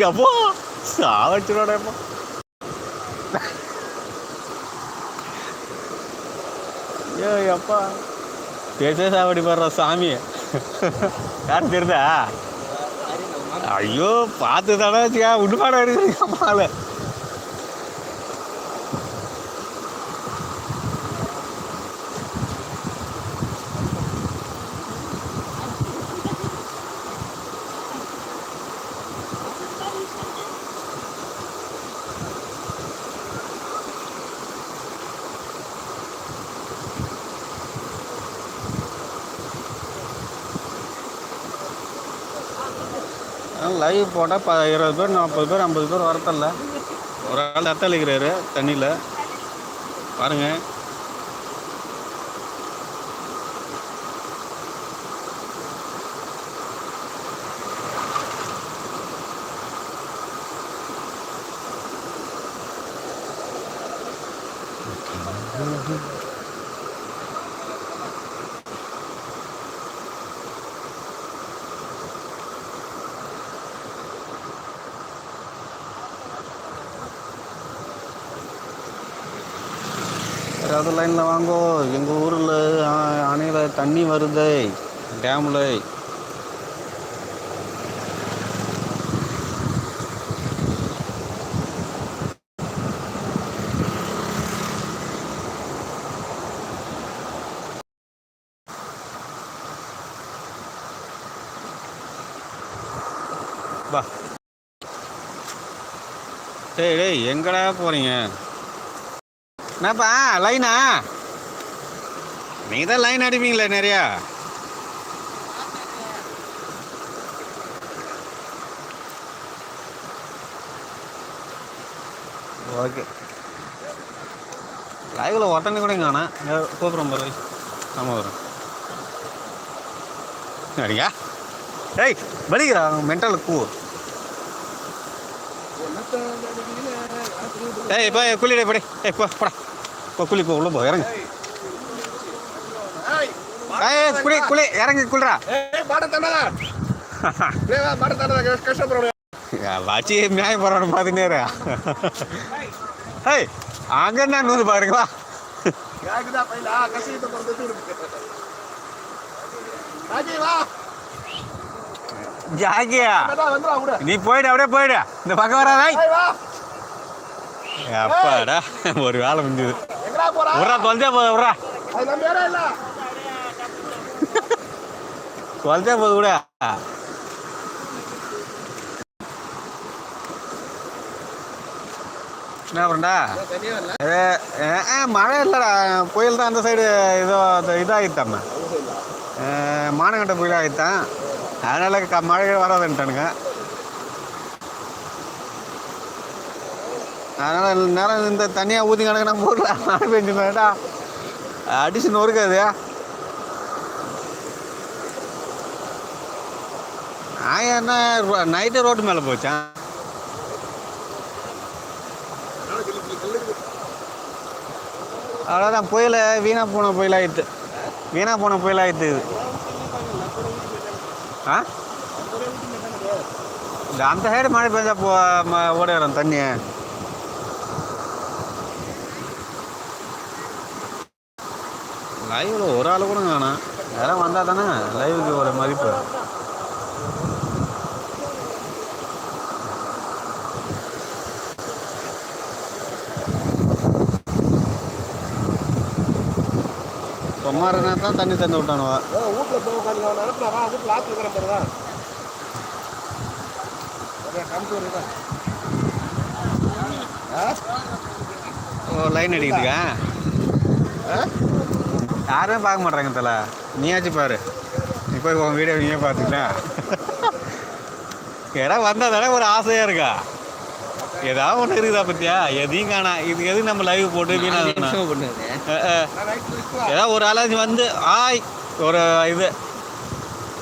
எப்போ சாவச்சிரோட ஐயோ எப்பா பேச சாவடி பாடுற சாமி யார் தெரியுதா ஐயோ பார்த்து தானே வச்சுக்கா உண்மையான லைவ் போட்டால் ப இருபது பேர் நாற்பது பேர் ஐம்பது பேர் வரத்தில்ல ஒரு ஆள் தத்தளிக்கிறாரு தண்ணியில். பாருங்கள் யாராவது லைனில் வாங்கோ. எங்கள் ஊரில் அணையில் தண்ணி வருது. டேமில். வா. டேய் டேய் எங்கடா போகிறீங்க என்னப்பா லைனா நீங்கள் தான் லைன் அடிப்பீங்களே நிறையா. ஓகே. லைவில் உடனே கூட காணா. கூப்பிட்றோம் பாரு. நம்ம வரும் சரியா ஏய் வலிக்கிறா மென்டல் கூ. ஏய் இப்போ குளிடே படி. ஏய் போ போடா. போ குளி போ உள்ள போ இறங்கு. ஏய் குளி குளி இறங்கு குளிரா வச்சு மேய போறான்னு பார்த்துனேரு ஏய் அங்கே என்ன நூறு பாருங்களா ஜாகியா நீ போயிடு அப்படியே போயிடு. இந்த பக்கம் வராதாய் அப்பாடா ஒரு வேலை முடிஞ்சது. உர்றா தொலைஞ்சா போதும் உர்றா. தொலைஞ்சா போது கூட. என்ன பண்ணா மழை இல்லைடா. புயல் தான் அந்த சைடு இதோ இதாகித்தாம மானகண்ட புயல் ஆகித்தான் அதனால் க மழை வராதுன்ட்டானுங்க. அதனால் நேரம் இந்த தனியாக ஊற்றி கிடக்குனா ஊரில் மழை பெஞ்சு வேண்டா அடிச்சு நொறுக்காது நான் என்ன நைட்டு ரோட்டு மேலே போச்சான் அவ்வளோதான் புயல் வீணாக போன புயலாகிட்டு வீணாக போன புயலாகிட்டு இது. ஆ? இந்த அந்த சைடு மழை பெஞ்சா போ ம- ஓடிடும் தண்ணி. லைவில் ஒரு ஆள் கூட காணும். யாரும் வந்தால் தானே லைவுக்கு ஒரு மதிப்பு. சும்மா தான் தண்ணி தந்து விட்டானுவா. வீட்டில் போய் உட்காந்து நடத்தினா வா வீட்டில் ஆற்று இருக்கிற பாரு தான் ஓ லைன் அடிக்கிறதுக்கா? யாரும் பார்க்க மாட்றாங்க தல. நீயாச்சும் பாரு. நீ போய் உன் வீடியோ நீயே பார்த்துக்கலாம் ஏடா வந்தால் தானே ஒரு ஆசையாக இருக்கா? ஏதாவது ஒன்று இருக்குதா பத்தியா? எதையும் காணா. இது எதுக்கு நம்ம லைவ் போட்டு ஏதாவது ஒரு ஆளாச்சு வந்து ஆய் ஒரு இது.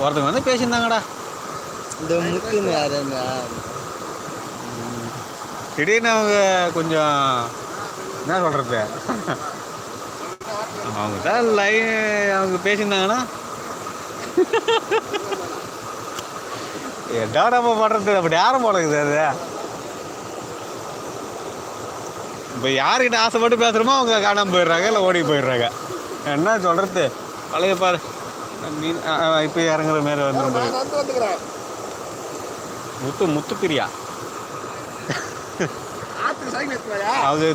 ஒருத்தங்க வந்து பேசியிருந்தாங்கடா. இந்த முத்துன்னு திடீர்னு அவங்க கொஞ்சம் என்ன சொல்கிறது அவங்க தான் லைன் அவங்க பேசியிருந்தாங்கன்னா. என்ன நம்ம பண்ணுறது அப்படி யாரும் போலக்குது அது. இப்போ யாருக்கிட்ட ஆசைப்பட்டு பேசுகிறோமோ அவங்க காணாமல் போயிடுறாங்க இல்லை ஓடி போயிடுறாங்க. என்ன சொல்கிறது பழைய பாரு. மீன் இப்போ இறங்குற மாரி வந்துடும் முத்து முத்து பிரியா ஆத்துக்கு சைக்கிள் எடுத்துவாயா அது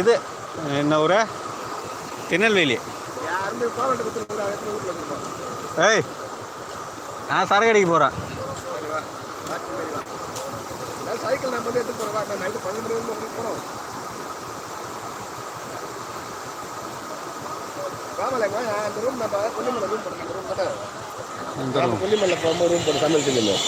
இது என்ன ஊர்? திருநெல்வேலி. ஏய் நான் சரக்கு அடிக்க போகிறேன் சைக்கிள் நம்ம வந்து எடுத்து போகிறோம் நைட்டு வரைக்கும் போகிறோம் ராமலேங்க அந்த ரூம் நம்ம கொல்லிமலை ரூம் ரூம் நம்ம கொல்லிமலை போகும்போது ரூம் போட்டு சமையல் செய்யணும்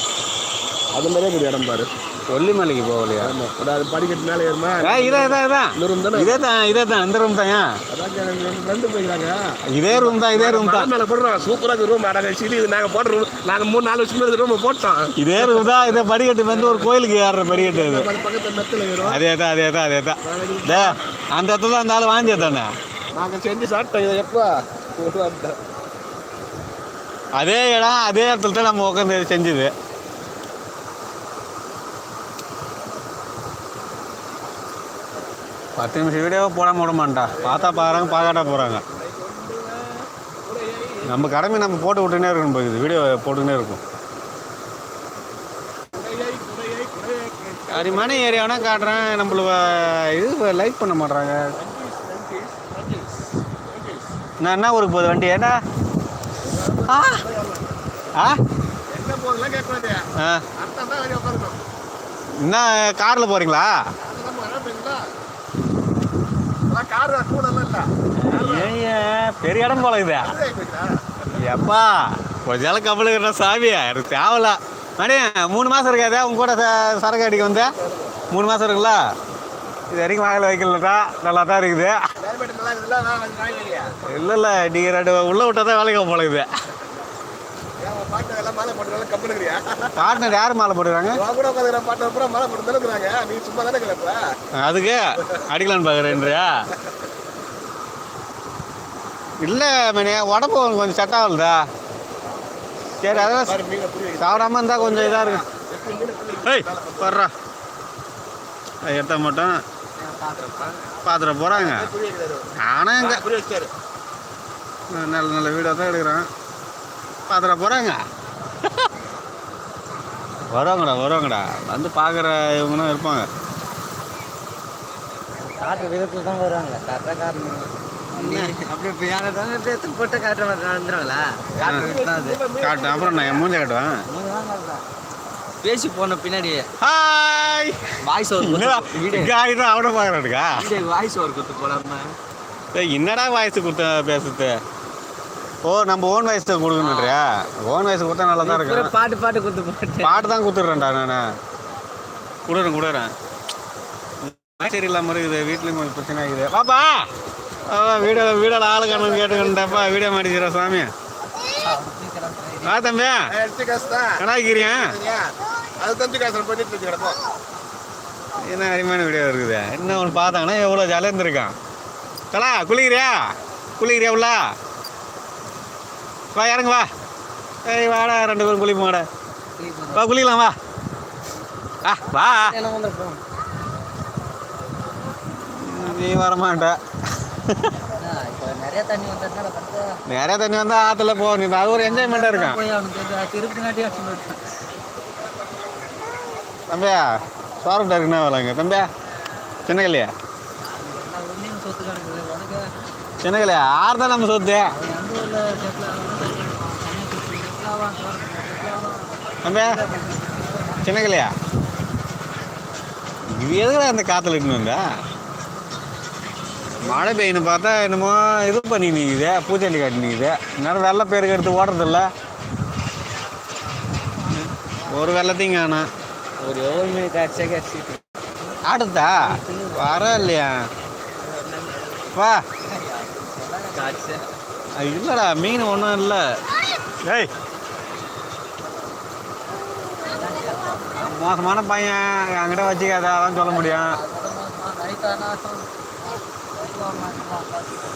அது மாதிரியே ஒரு இடம் பாரு. கொல்லிமலைக்கு போகலையா? ஆமாம் ஒரு அது படிக்கட்டு மேலே ஏறுமா. ஏ இதான் இதான் இந்த ரூம் தானே? இதே தான் இதே தான் இந்த ரூம் தான் ரெண்டு போயிருக்காங்க இதே ரூம் தான் இதே ரூம் தான். மேலே போடுறோம். சூப்பராக ரூம் அடங்க இது நாங்கள் போடுற ரூம் நாங்கள் மூணு நாலு வருஷம் ரூம் போட்டோம். இதே ரூம் தான் இதே படிக்கட்டு வந்து ஒரு கோயிலுக்கு ஏறுற படிக்கட்டு இது. அது அதே தான் அதே தான் அதே தான். அந்த இடத்துல அந்த ஆள் நாங்கள் செஞ்சு சாப்பிட்டோம். இதை எப்போ அதே இடம் அதே இடத்துல தான் நம்ம உட்காந்து செஞ்சது. பத்து நிமிஷம் வீடியோவை போட விட மாட்டா பார்த்தா பார்க்குறாங்க பார்க்காட்டா போகிறாங்க நம்ம கடமை நம்ம போட்டு விட்டுனே இருக்கணும் போகுது வீடியோ போட்டுனே இருக்கும். அரிமான ஏரியானா காட்டுறேன். நம்மள இது லைக் பண்ண மாட்றாங்க. நான் என்ன ஊருக்கு போகுது வண்டி? ஏன்னா ஆ? ஆ? என்ன காரில் போகிறீங்களா அதுதான் கார் பெரிய இடம் போல இது எப்பா கொஞ்ச நாள் கப்பலுக்கு சாமியா எனக்கு தேவல மணி மூணு மாதம் இருக்காதே உங்க கூட ச- சரக்கு அடிக்க வந்தேன். மூணு மாதம் இருக்குல்ல? இது வரைக்கும் வாயில் வைக்கலடா நல்லா தான் இருக்குது. இல்லை இல்லை நீங்கள் ரெண்டு உள்ளே விட்டா தான் வேலைக்கு போல இது. பாட்டு மாலை யார் மாலை போட்டுக்கிறாங்க? பாட்டு அப்புறம் மாலை போட்டு நீ அதுக்கு? அடிக்கலான்னு பார்க்குறேன்றியா இல்லை மணி உடம்பு கொஞ்சம் செட் ஆகலதா சரி அதான் சாப்பிடாம இருந்தால் கொஞ்சம் இதாக இருக்கு. ஏய் வர்றா. எடுத்த பார்த்துட்டு போகிறாங்க நானும் எங்க நல்ல நல்ல வீடியோ தான் எடுக்கிறேன். பார்த்துட போகிறாங்க வருவாங்கடா வருவாங்கடா வந்து பார்க்குற இவங்களும் இருப்பாங்க. காட்டுற விதத்துல தான் வருவாங்க கரெக்டாக காட்டணும் அப்படி இப்போ யாராவது எடுத்து போட்டு காட்டுற மாதிரி நடந்துருவாங்களா? காட்டுற விதத்துல தான் அது. காட்டு அப்புறம் நான் என் மூஞ்ச காட்டுவேன். பேசி போன பின்னாடி ஹாய் வாய்ஸ் ஓவர் அவனை பார்க்குறானுக்கா வாய்ஸ் ஓவர் கொடுத்து ஏய், என்னடா வாய்ஸ் கொடுத்த பேசுறது? ஓ நம்ம ஓன் வாய்ஸ் தான் கொடுக்கணுன்றியா ஓன் வாய்ஸ் கொடுத்தா நல்லா தான் பூரா இருக்கும் பாட்டு பாட்டு கொடுத்து போட்டு பாட்டு தான் கொடுத்துட்றேன்டா நான். கொடுறேன் கொடுறேன். சரி இல்லாமல் இருக்குது வீட்லேயும் கொஞ்சம் பிரச்சனை ஆகுது. பாப்பா வீடியோ வீடியோவில் ஆளு கணக்கு கேட்டுக்கிட்டப்பா வீடியோ மாட்டிக்கிற சாமி. வா தம்பி. எடுத்து காசு தான் கணாக்கிறீங்க அது தம்பி காசு பண்ணிட்டு இருக்கு கிடப்போம். என்ன அருமையான வீடியோ இருக்குது. என்ன ஒன்று பார்த்தாங்கன்னா எவ்வளோ ஜாலியாக இருந்திருக்கான். தலா குளிக்கிறியா? குளிக்கிறியா உள்ள? வா இறங்கு வா. ஏய் வாடா ரெண்டு பேரும் குளிப்போம் வாடா. வா குளிக்கலாம் வா. ஆ வா. நீ வரமாட்ட. நிறைய தண்ணி வந்தால் ஆற்றுல போ நீ அது ஒரு என்ஜாய்மெண்ட்டாக இருக்கும் தம்பியா சோரம்டா இருக்குன்னா வரலாங்க தம்பியா சின்ன உனக்கு? சின்ன கல்லையா ஆறு தான் நம்ம சொத்து? தம்பியா சின்ன கல்லையா இது எதுக்குடா அந்த காற்றுல இட்டுன்னு வந்தா? மழை பெய்யணும் பார்த்தா என்னமோ இது பண்ணி நிற்குது பூச்செடி காட்டி நிற்குது வெள்ளை பேருக்கு எடுத்து ஓடுறதில்ல. ஒரு வெள்ளத்தையும் காணும். ஒரு எவ்வளோ காய்ச்சா காய்ச்சிட்டு ஆடுதா? வர இல்லையா? வா. இல்லைடா மீன் ஒன்றும் இல்லை. டேய் மோசமான பையன் என்கிட்ட வச்சுக்காத அதான் சொல்ல முடியும்.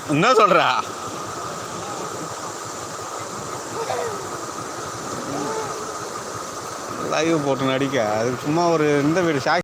என்ன சொல்ற? லைவ் போட்டு நடிக்க. அது சும்மா ஒரு இந்த வீடு சாக்